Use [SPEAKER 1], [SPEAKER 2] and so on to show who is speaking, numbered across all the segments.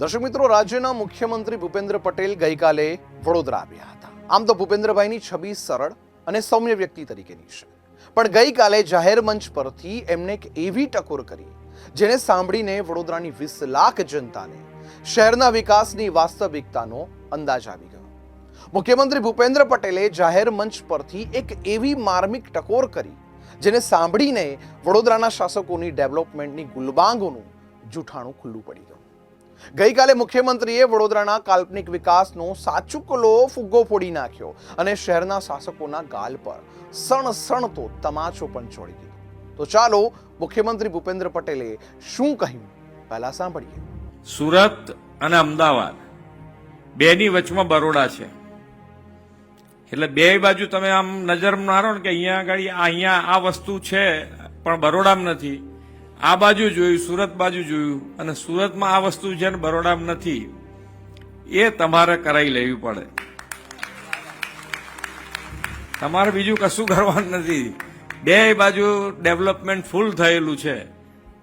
[SPEAKER 1] દર્શક મિત્રો, રાજ્યના મુખ્યમંત્રી ભૂપેન્દ્ર પટેલ ગઈકાલે વડોદરા આવ્યા હતા. આમ તો ભૂપેન્દ્રભાઈની છબી સરળ અને સૌમ્ય વ્યક્તિ તરીકેની છે. પણ ગઈકાલે જાહેર મંચ પરથી એમને એક એવી ટકોર કરી જેને સાંભળીને વડોદરાની વીસ લાખ જનતાને શહેરના વિકાસની વાસ્તવિકતાનો અંદાજ આવી ગયો. મુખ્યમંત્રી ભૂપેન્દ્ર પટેલે જાહેર મંચ પરથી એક એવી માર્મિક ટકોર કરી, જેને સાંભળીને વડોદરાના શાસકોની ડેવલપમેન્ટની ગુલબાંગોનું જૂઠાણું ખુલ્લું પડી ગઈકાલે મુખ્યમંત્રીએ વડોદરાના કાલ્પનિક વિકાસનો સાચુકલો ફુગ્ગો ફોડી નાખ્યો અને શહેરના શાસકોના ગાલ પર સણસણતો તમાચો પણ છોડી દીધો. તો ચાલો મુખ્યમંત્રી ભૂપેન્દ્ર પટેલે શું કહ્યું? પહેલા સાંભળીએ.
[SPEAKER 2] સુરત અને અમદાવાદ બેની વચમાં બરોડા છે. એટલે બે બાજુ તમે આમ નજર મારો ને કે અહીંયા આગળ અહીંયા આ વસ્તુ છે, પણ બરોડામાં નથી. આ બાજુ જોયું, સુરત બાજુ જોયું, અને સુરતમાં આ વસ્તુ છે ને બરોડામાં નથી, એ તમારે કરાવી લેવી પડે. તમારે બીજું કશું કરવાનું નથી. બે બાજુ ડેવલપમેન્ટ ફૂલ થયેલું છે.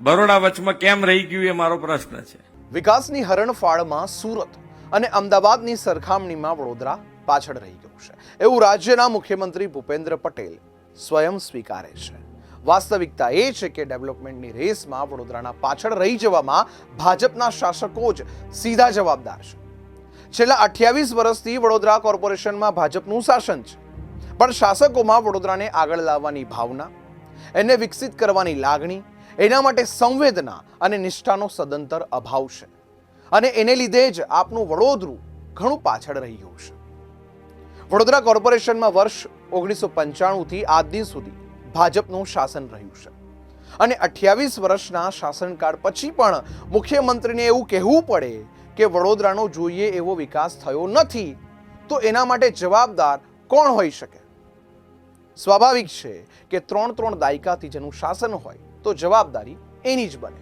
[SPEAKER 2] બરોડા વચમાં કેમ રહી ગયું એ મારો પ્રશ્ન છે.
[SPEAKER 1] વિકાસની હરણફાળમાં સુરત અને અમદાવાદની સરખામણીમાં વડોદરા પાછળ રહી ગયું છે. એવું રાજ્યના મુખ્યમંત્રી ભૂપેન્દ્ર પટેલ સ્વયં સ્વીકારે છે. વાસ્તવિકતા એ છે કે ડેવલપમેન્ટની રેસમાં વડોદરાના પાછળ રહી જવામાં ભાજપના શાસકો જ સીધા જવાબદાર છે. છેલ્લા અઠ્યાવીસ વર્ષથી વડોદરા કોર્પોરેશનમાં ભાજપનું શાસન છે. પણ શાસકોમાં વડોદરાને આગળ લાવવાની ભાવના, એને વિકસિત કરવાની લાગણી, એના માટે સંવેદના અને નિષ્ઠાનો સદંતર અભાવ છે. અને એને લીધે જ આપનું વડોદરું ઘણું પાછળ રહી ગયું છે. વડોદરા કોર્પોરેશનમાં વર્ષ ઓગણીસો પંચાણુંથી આજ દિન સુધી ભાજપનું શાસન રહ્યું છે. અને અઠ્યાવીસ વર્ષના શાસનકાળ પછી પણ મુખ્યમંત્રીને એવું કહેવું પડે કે વડોદરાનો જોઈએ એવો વિકાસ થયો નથી, તો એના માટે જવાબદાર કોણ હોઈ શકે? સ્વાભાવિક છે કે ત્રણ ત્રણ દાયકાથી જેનું શાસન હોય, તો જવાબદારી એની જ બને.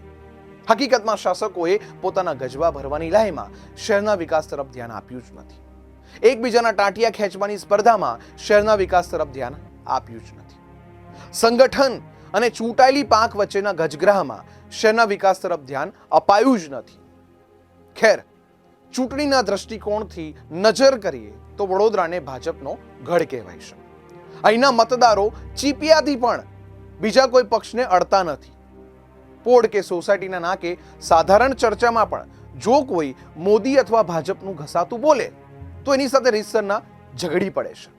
[SPEAKER 1] હકીકતમાં શાસકોએ પોતાના ગજવા ભરવાની લાઈમાં શહેરના વિકાસ તરફ ધ્યાન આપ્યું જ નથી. એકબીજાના ટાંટિયા ખેંચવાની સ્પર્ધામાં શહેરના વિકાસ તરફ ધ્યાન આપ્યું જ નથી. સંગઠન અને ચૂંટાયેલી પાંખ વચ્ચેના ગજગ્રહમાં શહેરના વિકાસ તરફ ધ્યાન અપાયું જ નથી. ખેર, ચૂંટણીના દ્રષ્ટિકોણથી નજર કરીએ તો વડોદરાને ભાજપનો ગઢ કહેવાય છે. અહીંના મતદારો ચીપિયાથી પણ બીજા કોઈ પક્ષને અડતા નથી. પોળ કે સોસાયટીના નાકે સાધારણ ચર્ચામાં પણ જો કોઈ મોદી અથવા ભાજપનું ઘસાતું બોલે, તો એની સાથે રીતસરના ઝઘડી પડે છે.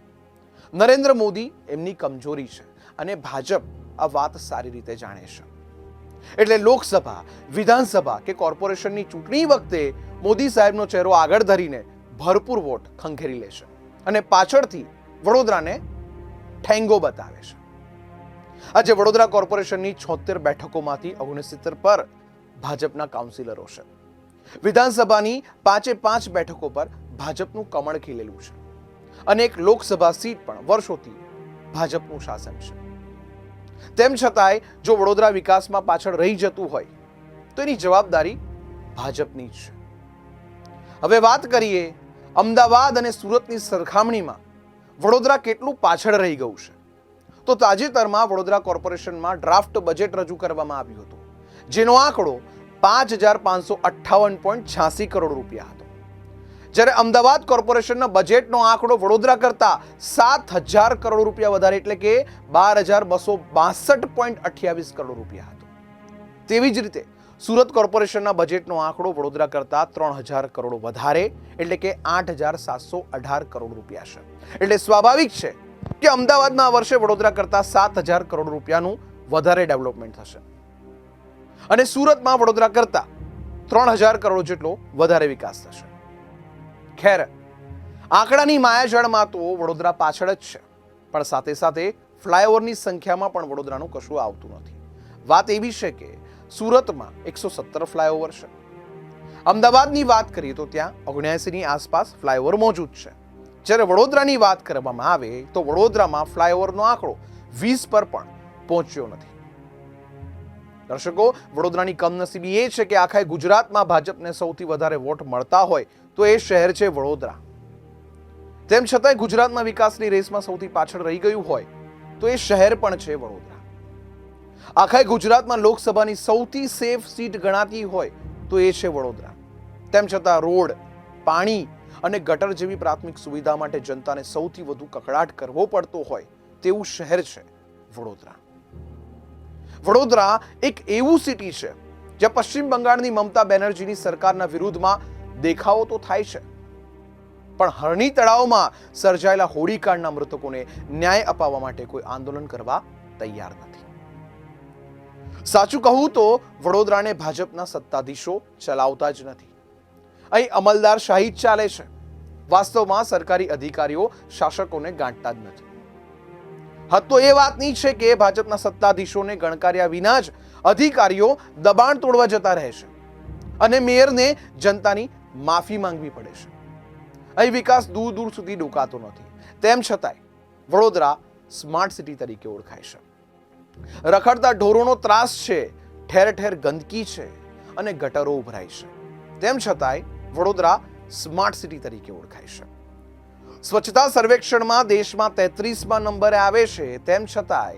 [SPEAKER 1] નરેન્દ્ર મોદી એમની કમજોરી છે. અને ભાજપ આ વાત સારી રીતે જાણે છે. એટલે લોકસભા, વિધાનસભા કે કોર્પોરેશનની ચૂંટણી વખતે મોદી સાહેબનો ચહેરો આગળ ધરીને ભરપૂર વોટ ખંખેરી લેશે અને પાછળથી વડોદરાને ઠેંગો બતાવે છે. આજે વડોદરા કોર્પોરેશનની છોતેર બેઠકોમાંથી ઓગણસિત્તેર પર ભાજપના કાઉન્સિલરો છે. વિધાનસભાની પાંચે પાંચ બેઠકો પર ભાજપનું કમળ ખીલેલું છે. અને એક લોકસભા સીટ પણ વર્ષોથી ભાજપનું શાસન છે. તેમ છતાંય જો વડોદરા વિકાસમાં પાછળ રહી જતું હોય, તો એની જવાબદારી ભાજપની જ છે. હવે વાત કરીએ અમદાવાદ અને સુરતની સરખામણીમાં વડોદરા કેટલું પાછળ રહી ગયું છે. તો તાજેતરમાં વડોદરા કોર્પોરેશનમાં ડ્રાફ્ટ બજેટ રજૂ કરવામાં આવ્યું હતું, જેનો આંકડો પાંચ હજાર પાંચસો અઠ્ઠાવન પોઈન્ટ છ્યાસી કરોડ રૂપિયા હતો. જ્યારે અમદાવાદ કોર્પોરેશનના બજેટનો આંકડો વડોદરા કરતા સાત હજાર કરોડ રૂપિયા વધારે એટલે કે બાર હજાર બસો બાસઠ પોઈન્ટ અઠ્યાવીસ કરોડ રૂપિયા હતો. તેવી જ રીતે સુરત કોર્પોરેશનના બજેટનો આંકડો વડોદરા કરતા ત્રણ હજાર કરોડ વધારે એટલે કે આઠ હજાર સાતસો અઢાર કરોડ રૂપિયા છે. એટલે સ્વાભાવિક છે કે અમદાવાદમાં આ વર્ષે વડોદરા કરતા સાત હજાર કરોડ રૂપિયાનું વધારે ડેવલપમેન્ટ થશે. અને સુરતમાં વડોદરા કરતા ત્રણ હજાર કરોડ જેટલો વધારે વિકાસ થશે. ખેર. આંકડાની માયાજાળમાં તો વડોદરા પાછળ જ છે. પણ સાથે સાથે ફ્લાયઓવરની સંખ્યામાં પણ વડોદરાનું કશું આવતું નથી. વાત એવી છે કે સુરતમાં એકસો સત્તર ફ્લાયઓવર છે. અમદાવાદની વાત કરીએ તો ત્યાં ઓગણ્યાસીની આસપાસ ફ્લાયઓવર મોજૂદ છે. જ્યારે વડોદરાની વાત કરવામાં આવે તો વડોદરામાં ફ્લાયઓવરનો આંકડો વીસ પર પણ પહોંચ્યો નથી. દર્શકો, વડોદરાની કમનસીબી એ છે કે આખા ગુજરાતમાં ભાજપને સૌથી વધારે વોટ મળતા હોય તો એ શહેર છે વડોદરા. તેમ છતાંય ગુજરાતમાં વિકાસની રેસમાં સૌથી પાછળ રહી ગયું હોય તો એ શહેર પણ છે વડોદરા. આખા ગુજરાતમાં લોકસભાની સૌથી સેફ સીટ ગણાતી હોય તો એ છે વડોદરા. તેમ છતાં રોડ, પાણી અને ગટર જેવી પ્રાથમિક સુવિધા માટે જનતાને સૌથી વધુ કકડાટ કરવો પડતો હોય તેવું શહેર છે વડોદરા. વડોદરા એક એવું સિટી છે, જ્યાં પશ્ચિમ બંગાળની મમતા બેનર્જીની સરકારના વિરુદ્ધમાં દેખાવો તો થાય છે. પણ હરણી તળાવમાં સર્જાયેલા હોળીકાંડના મૃતકોને ન્યાય અપાવવા માટે કોઈ આંદોલન કરવા તૈયાર નથી. સાચું કહું તો વડોદરાને ભાજપના સત્તાધીશો ચલાવતા જ નથી. અહીં અમલદાર શાહી ચાલે છે. વાસ્તવમાં સરકારી અધિકારીઓ શાસકોને ગાંઠતા જ નથી. હદ તો એ વાતની છે કે ભાજપના સત્તાધીશોને ગણકાર્યા વિના જ અધિકારીઓ દબાણ તોડવા જતા રહે છે અને મેયરને જનતાની માફી માંગવી પડે છે. અહીં વિકાસ દૂર દૂર સુધી ડોકાતો નથી. તેમ છતાંય વડોદરા સ્માર્ટ સિટી તરીકે ઓળખાય છે. રખડતા ઢોરોનો ત્રાસ છે, ઠેર ઠેર ગંદકી છે અને ગટરો ઉભરાય છે. તેમ છતાંય વડોદરા સ્માર્ટ સિટી તરીકે ઓળખાય છે. સ્વચ્છતા સર્વેક્ષણમાં દેશમાં તેત્રીસમાં નંબરે આવે છે, તેમ છતાંય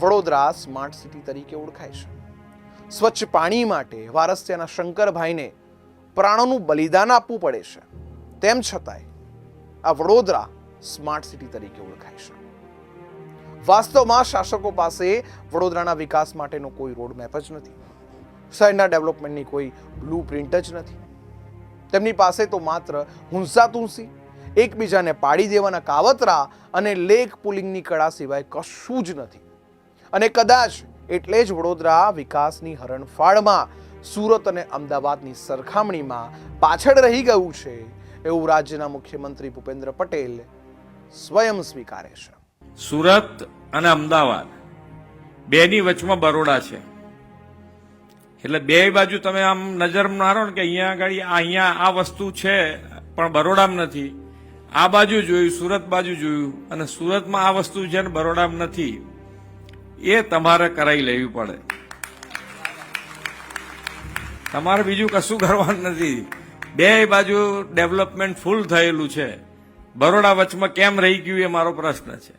[SPEAKER 1] વડોદરા સ્માર્ટ સિટી તરીકે ઓળખાય છે. સ્વચ્છ પાણી માટે વારસ્યાના શંકરભાઈને પ્રાણોનું બલિદાન આપવું પડે છે. તેમ છતાંય આ વડોદરા સ્માર્ટ સિટી તરીકે ઓળખાય છે. વાસ્તવમાં શાસકો પાસે વડોદરાના વિકાસ માટેનો કોઈ રોડ મેપ જ નથી. શહેરના ડેવલપમેન્ટની કોઈ બ્લુ પ્રિન્ટ જ નથી. તેમની પાસે તો માત્ર હુંસા તુંસી એકબીજાને પાડી દેવાના કાવતરા અને લેક પુલિંગની કળા સિવાય કશું જ નથી. અને કદાચ એટલે જ વડોદરા વિકાસની હરણફાળમાં, સુરત અને અમદાવાદની સરખામણીમાં પાછળ રહી ગયું છે એવું રાજ્યના મુખ્યમંત્રી ભૂપેન્દ્ર પટેલ સ્વયં સ્વીકારે છે.
[SPEAKER 2] સુરત અને અમદાવાદ બેની વચમાં બરોડા છે. એટલે બે બાજુ તમે આમ નજર મારો ને કે અહીંયા આગળ અહીંયા આ વસ્તુ છે, પણ બરોડામાં નથી. આ બાજુ જોયું, સુરત બાજુ જોયું, અને સુરતમાં આ વસ્તુ છે ને બરોડામાં નથી, એ તમારે કરાવી લેવી પડે. તમારે બીજું કશું કરવાનું નથી. બે બાજુ ડેવલપમેન્ટ ફૂલ થયેલું છે. બરોડા વચમાં કેમ રહી ગયું એ મારો પ્રશ્ન છે.